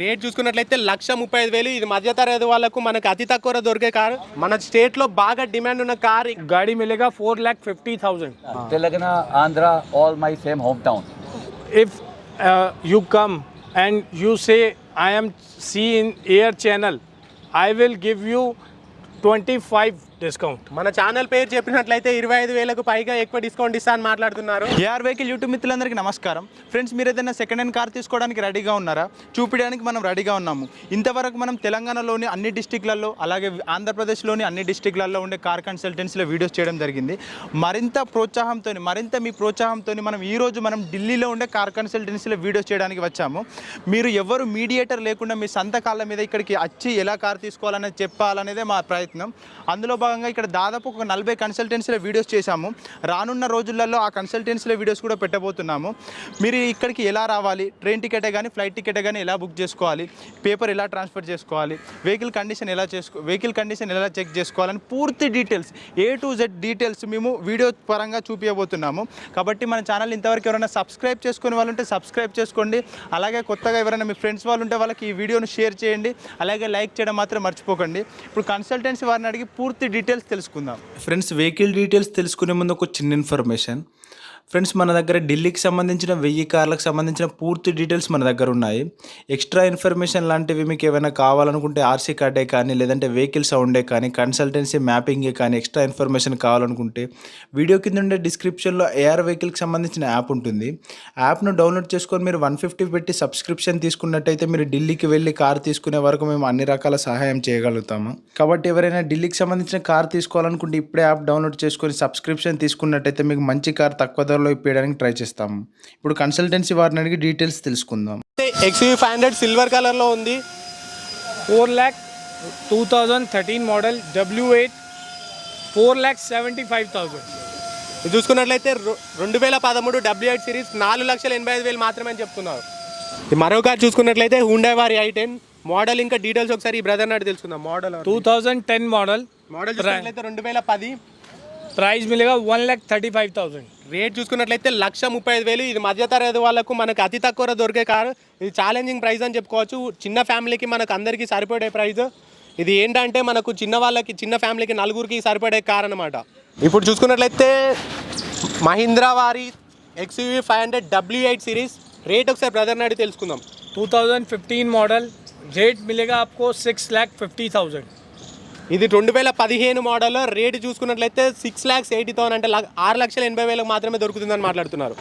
Rate చూసుకున్నట్లయితే లక్ష ముప్పై ఐదు వేలు. ఇది మధ్యతరగతి వాళ్ళకు మనకు అతి తక్కువ దొరికే కారు. మన స్టేట్లో బాగా డిమాండ్ ఉన్న కార్ గాడి మిలేగా four lakh fifty thousand Telangana Andhra all my same home town if you come and you say I'm see in air channel I will give you twenty five discount మన channel పేరు చెప్పినట్లయితే ఇరవై ఐదు వేలకు పైగా ఎక్కువ discount ఇస్తా అని మాట్లాడుతున్నారు. ఏఆర్ వెహికల్ యూట్యూబ్ మిత్రులందరికీ నమస్కారం. ఫ్రెండ్స్ మీరు ఏదైనా సెకండ్ హ్యాండ్ కార్ తీసుకోవడానికి రెడీగా ఉన్నారా? చూపించడానికి మనం రెడీగా ఉన్నాము. ఇంతవరకు మనం తెలంగాణలోని అన్ని డిస్టిక్లలో అలాగే ఆంధ్రప్రదేశ్లోని అన్ని డిస్టిక్లలో ఉండే కార్ కన్సల్టెన్సీలో వీడియోస్ చేయడం జరిగింది. మరింత ప్రోత్సాహంతో మరింత మీ ప్రోత్సాహంతో మనం ఈ రోజు మనం ఢిల్లీలో ఉండే కార్ కన్సల్టెన్సీలో వీడియోస్ చేయడానికి వచ్చాము. మీరు ఎవరు మీడియేటర్ లేకుండా మీ సొంత కాళ్ళ మీద ఇక్కడికి వచ్చి ఎలా కార్ తీసుకోవాలనేది చెప్పాలనేదే మా ప్రయత్నం. అందులో భాగంగా ఇక్కడ దాదాపు ఒక నలభై కన్సల్టెన్సీలో వీడియోస్ చేశాము. రానున్న రోజులలో ఆ కన్సల్టెన్సీలో వీడియోస్ కూడా పెట్టబోతున్నాము. మీరు ఇక్కడికి ఎలా రావాలి? ట్రైన్ టికెటే కానీ ఫ్లైట్ టికెటే కానీ ఎలా బుక్ చేసుకోవాలి? పేపర్ ఎలా ట్రాన్స్ఫర్ చేసుకోవాలి? వెహికల్ కండిషన్ ఎలా చేసుకో వెహికల్ కండిషన్ ఎలా చెక్ చేసుకోవాలని పూర్తి details A to Z details మేము వీడియో పరంగా చూపించబోతున్నాము కాబట్టి మన ఛానల్ ఇంతవరకు ఎవరైనా సబ్స్క్రైబ్ చేసుకునే వాళ్ళు ఉంటే సబ్స్క్రైబ్ చేసుకోండి. అలాగే కొత్తగా ఎవరైనా మీ ఫ్రెండ్స్ వాళ్ళు ఉంటే వాళ్ళకి ఈ వీడియోను షేర్ చేయండి. అలాగే లైక్ చేయడం మాత్రం మర్చిపోకండి. ఇప్పుడు కన్సల్టెన్సీ వారిని అడిగి పూర్తి డీటెయిల్స్ తెలుసుకుందాం. ఫ్రెండ్స్ వెహికల్ డీటెయిల్స్ తెలుసుకునే ముందు ఒక చిన్న ఇన్ఫర్మేషన్ ఫ్రెండ్స్ మన దగ్గర ఢిల్లీకి సంబంధించిన వెయ్యి కార్లకు సంబంధించిన పూర్తి డీటెయిల్స్ మన దగ్గర ఉన్నాయి. ఎక్స్ట్రా ఇన్ఫర్మేషన్ లాంటివి మీకు ఏమైనా కావాలనుకుంటే ఆర్సీ కార్డే కానీ లేదంటే వెహికల్ సౌండే కానీ కన్సల్టెన్సీ మ్యాపింగే కానీ ఎక్స్ట్రా ఇన్ఫర్మేషన్ కావాలనుకుంటే వీడియో కింద ఉండే డిస్క్రిప్షన్లో ఏఆర్ వెహికల్కి సంబంధించిన యాప్ ఉంటుంది. యాప్ను డౌన్లోడ్ చేసుకొని మీరు వన్ ఫిఫ్టీ పెట్టి సబ్స్క్రిప్షన్ తీసుకున్నట్టయితే మీరు ఢిల్లీకి వెళ్ళి కార్ తీసుకునే వరకు మేము అన్ని రకాల సహాయం చేయగలుగుతాము. కాబట్టి ఎవరైనా ఢిల్లీకి సంబంధించిన కార్ తీసుకోవాలనుకుంటే ఇప్పుడే యాప్ డౌన్లోడ్ చేసుకొని సబ్స్క్రిప్షన్ తీసుకున్నట్టయితే మీకు మంచి కార్ తక్కువ తొందరలో ఇప్పించడానికి ట్రై చేస్తాం. ఇప్పుడు కన్సల్టెన్సీ వారిని అడిగి డీటెయిల్స్ తెలుసుకుందాం. ఎక్స్వీ ఫైవ్ హండ్రెడ్ సిల్వర్ కలర్లో ఉంది. Four lakh two thousand thirteen model W eight four lakh seventy five thousand చూసుకున్నట్లయితే రెండు వేల పదమూడు డబ్ల్యూ ఎయిట్ సిరీస్ నాలుగు లక్షల ఎనభై ఐదు వేలు మాత్రమే అని చెప్తున్నారు. మరో కార్ చూసుకున్నట్లయితే హుండే వారి ఐ టెన్ మోడల్ ఇంకా డీటెయిల్స్ ఒకసారి ఈ బ్రదర్ నాడు తెలుసుకుందాం. Model two thousand ten model model రెండు వేల పది. Price మిల్గా one lakh thirty five thousand rate చూసుకున్నట్లయితే లక్ష ముప్పై ఐదు వేలు ఇది మధ్యతరగతి వాళ్ళకు మనకు అతి తక్కువ దొరికే కారు ఇది ఛాలెంజింగ్ ప్రైస్ అని చెప్పుకోవచ్చు చిన్న ఫ్యామిలీకి మనకు అందరికీ సరిపడే ప్రైస్ ఇది ఏంటంటే మనకు చిన్న వాళ్ళకి చిన్న ఫ్యామిలీకి నలుగురికి సరిపడే కార్ అనమాట ఇప్పుడు చూసుకున్నట్లయితే మహీంద్రా వారి XUV five hundred W eight series rate ఒకసారి బ్రదర్ నాడి తెలుసుకుందాం 2015 मॉडल रेट मिलेगा आपको सिक्स लाख फिफ्टी थाउजेंड ఇది రెండు వేల పదిహేను మోడల్లో రేటు చూసుకున్నట్లయితే సిక్స్ ల్యాక్స్ ఎయిటీ థౌసండ్ అంటే ఆరు లక్షల ఎనభై వేలకు మాత్రమే దొరుకుతుందని మాట్లాడుతున్నారు.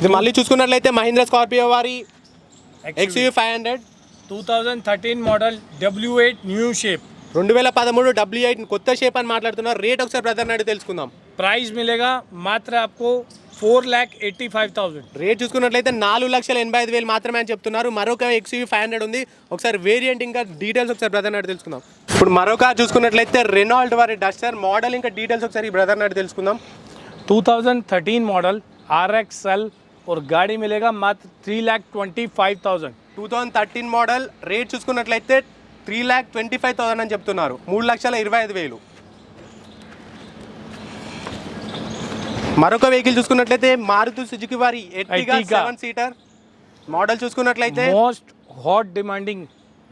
ఇది మళ్ళీ చూసుకున్నట్లయితే మహేంద్ర స్కార్పియో వారి XU five hundred two thousand thirteen model W eight new shape రెండు వేల పదమూడు డబ్ల్యూ ఎయిట్ కొత్త షేప్ అని మాట్లాడుతున్నారు. రేట్ ఒకసారి ప్రధాన తెలుసుకుందాం. ప్రైస్ మిలేగా మాత్ర APCO four lakh eighty five thousand rate చూసుకున్నట్లయితే నాలుగు లక్షల ఎనభై ఐదు వేలు మాత్రమే అని చెప్తున్నారు మరొక ఎక్స్యూవీ ఫైవ్ హండ్రెడ్ ఉంది ఒకసారి వేరియంట్ ఇంకా డీటెయిల్స్ ఒకసారి బ్రదర్ నాటి తెలుసుకుందాం ఇప్పుడు మరొక చూసుకున్నట్లయితే రెనాల్ట్ వారి డస్టర్ మోడల్ ఇంకా డీటెయిల్స్ ఒకసారి బ్రదర్ నాటి తెలుసుకుందాం 2013 मॉडल आर एक्स एल और गाड़ी मिलेगा मात्र three lakh twenty five thousand two thousand thirteen model rate చూసుకున్నట్లయితే three lakh twenty five thousand అని చెప్తున్నారు మూడు లక్షల ఇరవై ఐదు వేలు మరొక వెహికల్ చూసుకున్నట్లయితే మారుతి సుజుకి వారి Ertiga Ertiga. Seven seater model చూసుకున్నట్లయితే most hot demanding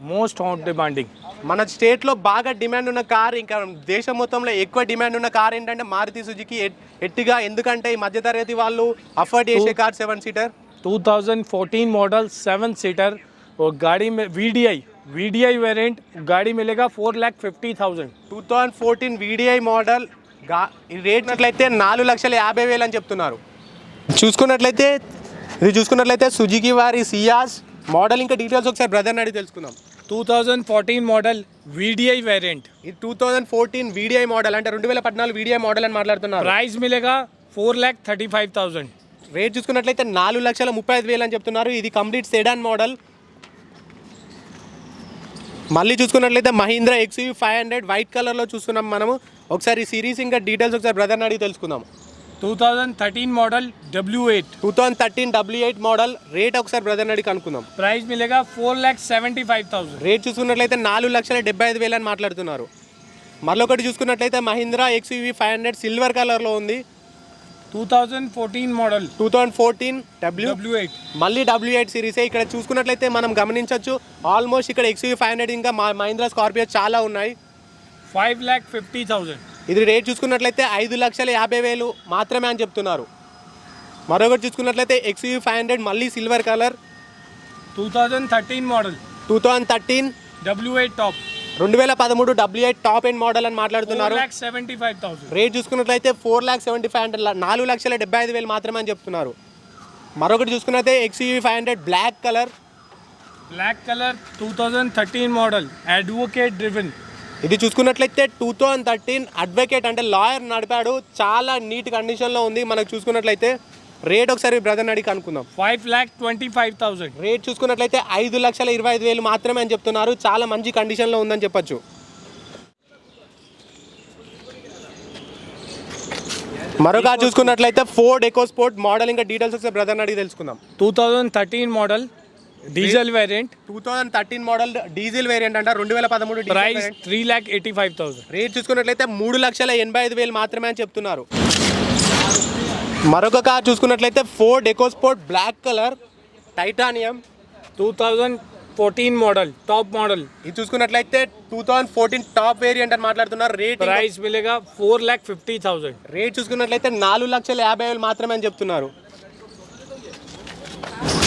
most hot demanding మన స్టేట్లో బాగా డిమాండ్ ఉన్న కార్ ఇంకా దేశం మొత్తంలో ఎక్కువ డిమాండ్ ఉన్న కార్ ఏంటంటే మారుతి సుజుకి ఎట్టిగా ఎందుకంటే ఈ మధ్యతరగతి వాళ్ళు అఫోర్డ్ చేసే car seven seater 2014 model seven seater और गाड़ी में V D I V D I variant गाड़ी मिलेगा four lakh fifty thousand two thousand fourteen VDI model గా ఈ గా రేట్లయితే నాలుగు లక్షల యాభై వేలు అని చెప్తున్నారు. చూసుకున్నట్లయితే ఇది చూసుకున్నట్లయితే సుజుకి వారి సియాస్ మోడల్. ఇంకా డీటెయిల్స్ ఒకసారి బ్రదర్ని అడిగి తెలుసుకుందాం. Two thousand fourteen model VDI variant ఇది two thousand fourteen VDI model అంటే రెండు వేల పద్నాలుగు వీడిఐ మోడల్ అని మాట్లాడుతున్నారు. Price మిలేగా four lakh thirty five thousand. Rate చూసుకున్నట్లయితే నాలుగు లక్షల ముప్పై ఐదు వేలు అని చెప్తున్నారు. ఇది కంప్లీట్ సెడాన్ మోడల్. మళ్ళీ చూసుకున్నట్లయితే Mahindra XV five hundred white కలర్లో చూస్తున్నాం మనము. ఒకసారి ఈ సిరీస్ ఇంకా డీటెయిల్స్ ఒకసారి బ్రదర్ని అడిగి తెలుసుకుందాం. Two thousand thirteen model W eight two thousand thirteen W eight model rate ఒకసారి బ్రదర్ అడిగి అనుకుందాం price మిలేగా four lakhs seventy five thousand rate చూసుకున్నట్లయితే నాలుగు లక్షల డెబ్బై ఐదు వేలు అని మాట్లాడుతున్నారు. మరొకటి చూసుకున్నట్లయితే Mahindra XV five hundred silver కలర్లో ఉంది. 2014 model. Two thousand fourteen W W8 మళ్ళీ డబ్ల్యూ ఎయిట్ సిరీసే ఇక్కడ చూసుకున్నట్లయితే మనం గమనించవచ్చు ఆల్మోస్ట్ ఇక్కడ ఎక్స్యూ ఫైవ్ హండ్రెడ్ ఇంకా మా మహీంద్రా స్కార్పియో చాలా ఉన్నాయి. 5 lakh 50,000 ఇది రేట్ చూసుకున్నట్లయితే ఐదు లక్షల యాభై వేలు మాత్రమే అని చెప్తున్నారు. మరొకటి చూసుకున్నట్లయితే ఎక్స్యూ ఫైవ్ హండ్రెడ్ మళ్ళీ silver colour 2013 model. Two thousand thirteen W8 top. రెండు వేల పదమూడు W eight top end model అని 4 మాట్లాడుతున్నారు lakh 75,000 రేట్ చూసుకున్నట్లయితే four lakh seventy five hundred నాలుగు లక్షల డెబ్బై ఐదు వేలు మాత్రమే అని చెప్తున్నారు. మరొకటి చూసుకున్నట్లయితే XU five hundred black colour black color. 2013 model advocate driven. ఇది చూసుకున్నట్లయితే టూ థౌజండ్ థర్టీన్ అడ్వకేట్ అంటే లాయర్ నడిపాడు. చాలా నీట్ కండిషన్లో ఉంది. మనకు చూసుకున్నట్లయితే రేట్ ఒకసారి బ్రదర్ అడిగి కనుక్కుందాం. 5 lakh 25,000 రేట్ చూసుకున్నట్లయితే ఐదు లక్షల ఇరవై ఐదు వేలు మాత్రమే అని చెప్తున్నారు. చాలా మంచి కండిషన్లో ఉందని చెప్పొచ్చు. మరొక చూసుకున్నట్లయితే ఫోర్డ్ ఎకో స్పోర్ట్ మోడల్ ఇంకా డీటెయిల్స్ ఒకసారి బ్రదర్ అడిగి తెలుసుకుందాం. 2013 model diesel variant. Two thousand thirteen model diesel variant అంట. రెండు వేల పదమూడు price 3 lakh 85,000 రేట్ చూసుకున్నట్లయితే మూడు లక్షల ఎనభై ఐదు వేలు మాత్రమే అని చెప్తున్నారు. మరొక కార్ చూసుకున్నట్లయితే Ford EcoSport black colour titanium two thousand fourteen model top model ఇది చూసుకున్నట్లయితే two thousand fourteen top variant అని మాట్లాడుతున్నారు. Rate price విలేగా four lakh fifty thousand rate చూసుకున్నట్లయితే నాలుగు లక్షల యాభై వేలు మాత్రమే అని చెప్తున్నారు.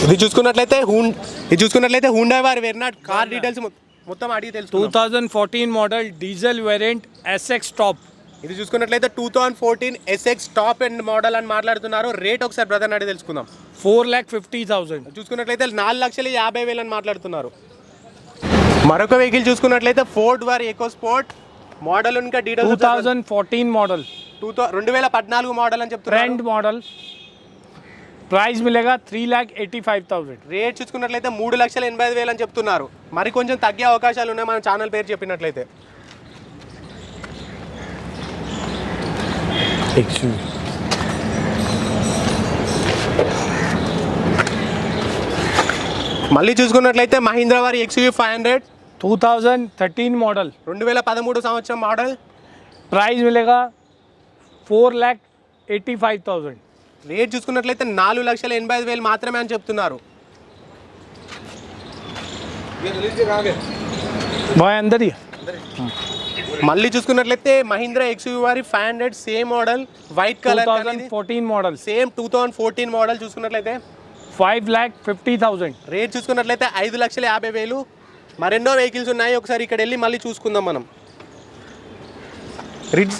ఇది చూసుకున్నట్లయితే హూన్ ఇది చూసుకున్నట్లయితే హుండా వారి వెర్నాట్ కార్ డీటెయిల్స్ మొత్తం అడిగి తెలుసు two thousand fourteen model diesel variant SX top ఇది చూసుకున్నట్లయితే two thousand fourteen SX top and model అని మాట్లాడుతున్నారు. రేట్ ఒకసారి బ్రదర్ అడిగి తెలుసుకుందాం. ఫోర్ ల్యాక్ ఫిఫ్టీ థౌసండ్ చూసుకున్నట్లయితే నాలుగు లక్షల యాభై వేలు అని మాట్లాడుతున్నారు. మరొక వెహికల్ చూసుకున్నట్లయితే ఫోర్డ్ వార్ ఎకో స్పోర్ట్ మోడల్ ఇంకా detail two thousand fourteen model two రెండు వేల పద్నాలుగు మోడల్ అని చెప్తారు trend model price మిలేగా three lakh eighty five thousand rate చూసుకున్నట్లయితే మూడు లక్షల ఎనభై ఐదు వేలు అని చెప్తున్నారు. మరి కొంచెం తగ్గే అవకాశాలు ఉన్నాయి మన ఛానల్ పేరు చెప్పినట్లయితే. మళ్ళీ చూసుకున్నట్లయితే మహీంద్రా వారి ఎక్స్యూ ఫైవ్ హండ్రెడ్ 2013 model రెండు వేల పదమూడు సంవత్సరం మోడల్ price मिलेगा 4 lakh 85,000 రేట్ చూసుకున్నట్లయితే నాలుగు లక్షల ఎనభై ఐదు వేలు మాత్రమే అని చెప్తున్నారు भाई अंदर ही है। మళ్ళీ చూసుకున్నట్లయితే మహీంద్రా ఎక్స్యూ వారి five hundred same model white colour 2014 model same two thousand fourteen model చూసుకున్నట్లయితే 5 lakh 50,000 రేట్ చూసుకున్నట్లయితే ఐదు లక్షల యాభై వేలు మరెన్నో వెహికల్స్ ఉన్నాయి ఒకసారి ఇక్కడ వెళ్ళి మళ్ళీ చూసుకుందాం మనం रिड्स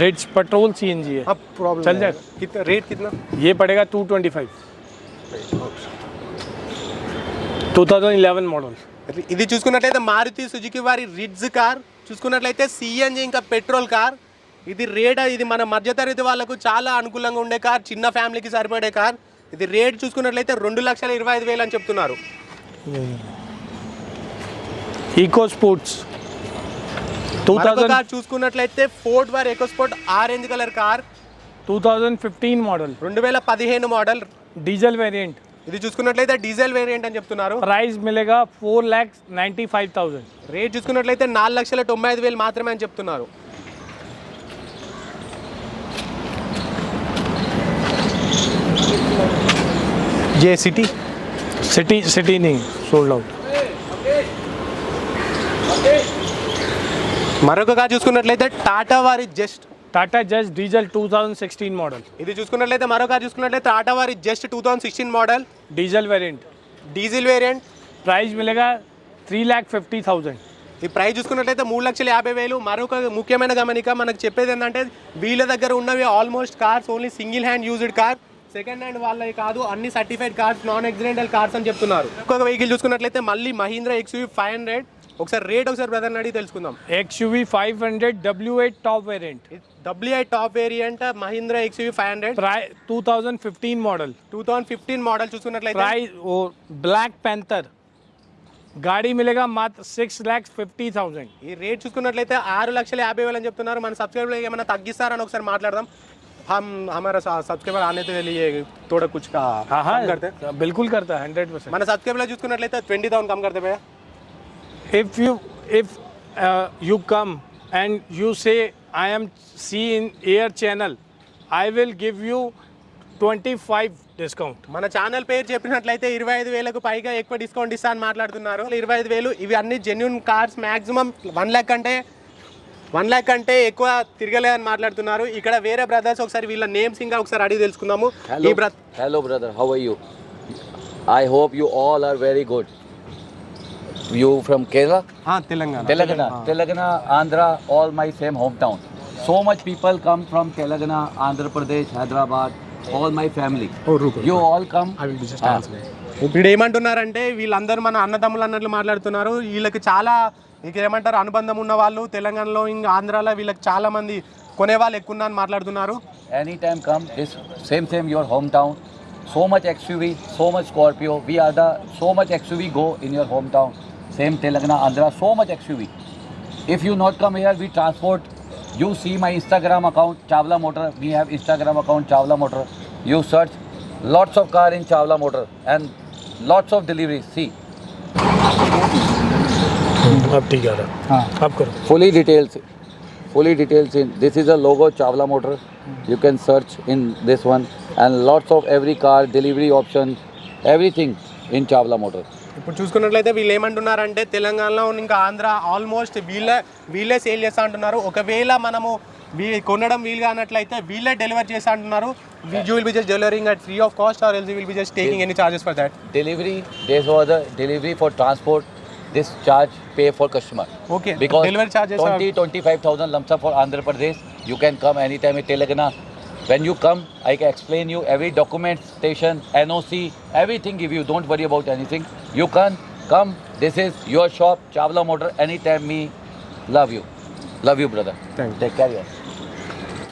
रिच पेट्रोल सीएनजी है अब प्रॉब्लम चल जाए। कितना रेट कितना ये पड़ेगा 225 2011 मॉडल ఇది చూసుకున్నట్లయితే మారుతి సుజుకి వారి రిడ్జ్ కార్ చూసుకున్నట్లయితే సిఎన్జి ఇంకా పెట్రోల్ కార్. ఇది రేట్ ఇది మన మధ్యతరగతి వాళ్ళకు చాలా అనుకూలంగా ఉండే కార్ చిన్న ఫ్యామిలీకి సరిపడే కార్. ఇది రేట్ చూసుకున్నట్లయితే రెండు లక్షల ఇరవై ఐదు వేలు అని చెప్తున్నారు. ఈకో స్పోర్ట్స్ టూ కార్ చూసుకున్నట్లయితే Ford war EcoSport orange colour car. Two thousand fifteen model రెండు వేల పదిహేను మోడల్ డీజిల్ వేరియంట్ ఇది చూసుకున్నట్లయితే డీజిల్ వేరియంట్ అని చెప్తున్నారు. Price మిలేగా four lakhs ninety five thousand. Rate చూసుకున్నట్లయితే నాలుగు లక్షల తొంభై ఐదు వేలు మాత్రమే అని చెప్తున్నారు. జే సిటీ? సిటీ సిటీని సోల్డ్ అవుట్ మరొకగా చూసుకున్నట్లయితే టాటా వారి Zest Tata Zest diesel two thousand sixteen model ఇది చూసుకున్నట్లయితే మరో కార్ చూసుకున్నట్లయితే టాటా వారి Zest two thousand sixteen model diesel variant diesel variant price మిలగా three lakh fifty thousand ఈ ప్రైస్ చూసుకున్నట్లయితే మూడు లక్షల యాభై వేలు. మరొక ముఖ్యమైన గమనిక మనకు చెప్పేది ఏంటంటే వీళ్ళ దగ్గర ఉన్నవి almost cars only single hand used car second hand వాళ్ళవి కాదు అన్ని certified cars non accidental cars అని చెప్తున్నారు. ఇంకొక వెహికల్ చూసుకున్నట్లయితే మళ్ళీ మహీంద్రా ఎక్స్యూ ఫైవ్ హండ్రెడ్ ఒకసారి రేట్ ఒకసారి బ్రదర్ అడిగి తెలుసుకుందాం XUV 500 W8 top variant W eight top variant Mahindra XUV five hundred price 2015 model two thousand fifteen model చూసుకున్నట్లయితే प्राइस वो ब्लैक पैंथर गाड़ी मिलेगा मात्र सिक्स लैख फिफ्टी थाउजेंड ఈ రేట్ చూసుకున్నట్లయితే ఆరు లక్షల యాభై వేలు అని చెప్తున్నారు మన సబ్స్క్రైబర్ ఏమైనా తగ్గిస్తారని ఒకసారి మాట్లాడదాం हम हमारा सब्सक्राइबर आने के लिए थोड़ा कुछ का हाँ कम करते हाँ बिल्कुल करता है हंड्रेड परसेंट మన సబ్స్క్రైబర్ చూసుకున్నట్లయితే ట్వంటీ థౌసండ్ కమ్ करते भैया if you if uh, you come and you say i am see in air channel I will give you 25 discount. మన ఛానల్ పేరు చెప్పినట్లయితే ఇరవై ఐదు వేలకు పైగా ఎక్కువ డిస్కౌంట్ ఇస్తా అని మాట్లాడుతున్నారు ఇరవై ఐదు వేలు ఇవి అన్ని genuine cars maximum one lakh అంటే వన్ ల్యాక్ అంటే ఎక్కువ తిరగలేదని మాట్లాడుతున్నారు ఇక్కడ వేరే బ్రదర్స్ ఒకసారి వీళ్ళ నేమ్స్ ఇంకా ఒకసారి అడిగి తెలుసుకుందాము ఈ Hello, బ్ర hello, brother. How are you? I hope you all are very good. You from Kerala Telangana Telangana Telangana Andhra all my same home town so much people come from Telangana Andhra Pradesh Hyderabad all my family you all come ఇప్పుడు ఏమంటున్నారంటే వీళ్ళందరూ మన అన్నదమ్ములు అన్నట్లు మాట్లాడుతున్నారు. వీళ్ళకి చాలా ఇంకా ఏమంటారు అనుబంధం ఉన్న వాళ్ళు తెలంగాణలో ఇంకా ఆంధ్రాలో వీళ్ళకి చాలా మంది కొనే వాళ్ళు ఎక్కువ ఉన్నారని మాట్లాడుతున్నారు. Any time come is same same your home town so much XUV so much Scorpio we are the so much XUV go in your home town same Telangana, Andhra, so much XUV. If you not come here, we transport. You see my Instagram account, Chavla Motor. We have Instagram account, Chavla Motor. You search lots of car in Chavla Motor and lots of deliveries. See. अब ठीक आ रहा हाँ अब करो fully details fully details in this is a logo Chawla motor you can search in this one and lots of every car delivery option everything in Chawla motor ఇప్పుడు చూసుకున్నట్లయితే వీళ్ళు ఏమంటున్నారంటే తెలంగాణలో ఇంకా ఆంధ్ర ఆల్మోస్ట్ వీళ్ళే వీళ్ళే సేల్ చేస్తా అంటున్నారు ఒకవేళ మనము వీ కొనడం వీలు కానట్లయితే వీళ్ళే డెలివర్ చేస్తా అంటున్నారు you will be just delivering at free of cost or else will be just taking any charges for that Delivery, this was the delivery for transport. This charge pay for customer. Okay Because delivery charges 20, 25,000 lump sum for Andhra Pradesh. You can come anytime in Telangana. When you come, I can explain you every documentation, NOC, everything give you. Don't worry about anything. You can come. This is your shop, Chavla Motor. Anytime me, love you. Love you, brother. Thank you. Take care.